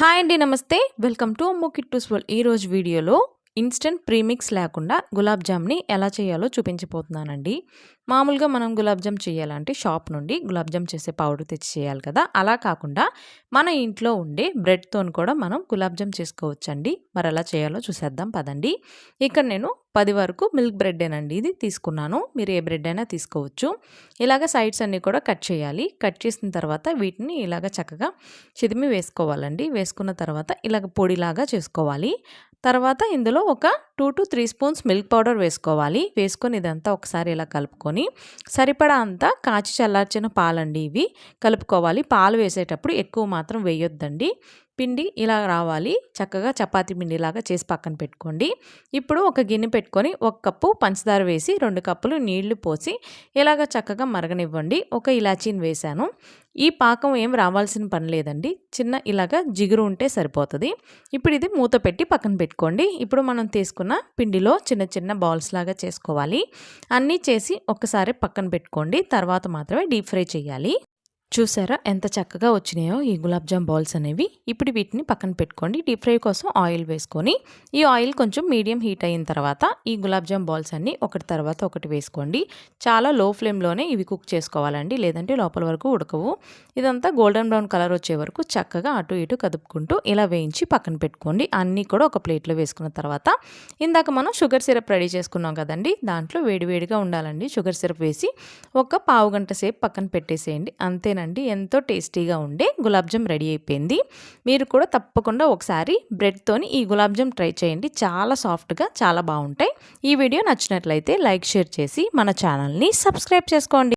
Hi అండి నమస్తే. Welcome to అమ్మో కిట్టూస్ వరల్డ్ ఈరోజు వీడియోలో ఇన్స్టెంట్ ప్రీమిక్స్ లేకుండా గులాబ్ జామ్ని ఎలా చేయాలో చూపించిపోతున్నానండి మామూలుగా మనం గులాబ్ జామ్ చేయాలంటే షాప్ నుండి గులాబ్ జామ్ చేసే పౌడర్ తెచ్చి చేయాలి కదా. అలా కాకుండా మన ఇంట్లో ఉండే బ్రెడ్తో కూడా మనం గులాబ్ జామ్ చేసుకోవచ్చండి. మరి ఎలా చేయాలో చూసేద్దాం పదండి. ఇక్కడ నేను పది వరకు మిల్క్ బ్రెడ్డేనండి. ఇది తీసుకున్నాను. మీరు ఏ బ్రెడ్ అయినా తీసుకోవచ్చు. ఇలాగ సైడ్స్ అన్నీ కూడా కట్ చేయాలి. కట్ చేసిన తర్వాత వీటిని ఇలాగ చక్కగా చిదిమి వేసుకోవాలండి. వేసుకున్న తర్వాత ఇలాగ పొడిలాగా చేసుకోవాలి. తర్వాత ఇందులో ఒక two to three spoons milk powder వేసుకోవాలి. వేసుకొని ఇదంతా ఒకసారి ఇలా కలుపుకొని సరిపడా అంతా కాచి చల్లార్చిన పాలండి ఇవి. కలుపుకోవాలి. పాలు వేసేటప్పుడు ఎక్కువ మాత్రం వేయొద్దండి. పిండి ఇలా రావాలి. చక్కగా చపాతీ పిండిలాగా చేసి పక్కన పెట్టుకోండి. ఇప్పుడు ఒక గిన్నె పెట్టుకొని ఒక కప్పు పంచదార వేసి రెండు కప్పులు నీళ్ళు పోసి ఇలాగ చక్కగా మరగనివ్వండి. ఒక ఇలాచీని వేశాను. ఈ పాకం ఏం రావాల్సిన పని లేదండి. చిన్న ఇలాగ జిగురు ఉంటే సరిపోతుంది. ఇప్పుడు ఇది మూత పెట్టి పక్కన పెట్టుకోండి. ఇప్పుడు మనం తీసుకున్న పిండిలో చిన్న చిన్న బాల్స్ లాగా చేసుకోవాలి. అన్నీ చేసి ఒక్కసారి పక్కన పెట్టుకోండి. తర్వాత మాత్రమే డీప్ ఫ్రై చేయాలి. చూసారా? ఎంత చక్కగా వచ్చినాయో ఈ గులాబ్ జామ్ బాల్స్ అనేవి. ఇప్పుడు వీటిని పక్కన పెట్టుకోండి. డీప్ ఫ్రై కోసం ఆయిల్ వేసుకొని ఈ ఆయిల్ కొంచెం మీడియం హీట్ అయిన తర్వాత ఈ గులాబ్ జామ్ బాల్స్ అన్నీ ఒకటి తర్వాత ఒకటి వేసుకోండి. చాలా లో ఫ్లేమ్లోనే ఇవి కుక్ చేసుకోవాలండి. లేదంటే లోపల వరకు ఉడకవు. ఇదంతా గోల్డెన్ బ్రౌన్ కలర్ వచ్చే వరకు చక్కగా అటు ఇటు కదుపుకుంటూ ఇలా వేయించి పక్కన పెట్టుకోండి. అన్నీ కూడా ఒక ప్లేట్లో వేసుకున్న తర్వాత ఇందాక మనం షుగర్ సిరప్ రెడీ చేసుకున్నాం కదండి. దాంట్లో వేడివేడిగా ఉండాలండి. షుగర్ సిరప్ వేసి ఒక పావు గంట సేపు పక్కన పెట్టేసేయండి. అంతేనండి. అంతేనండి ఎంతో టేస్టీగా ఉండే గులాబ్ జామ్ రెడీ అయిపోయింది. మీరు కూడా తప్పకుండా ఒకసారి బ్రెడ్తోని ఈ గులాబ్ జామ్ ట్రై చేయండి. చాలా సాఫ్ట్గా చాలా బాగుంటాయి. ఈ వీడియో నచ్చినట్లయితే లైక్ షేర్ చేసి మన ఛానల్ని సబ్స్క్రైబ్ చేసుకోండి.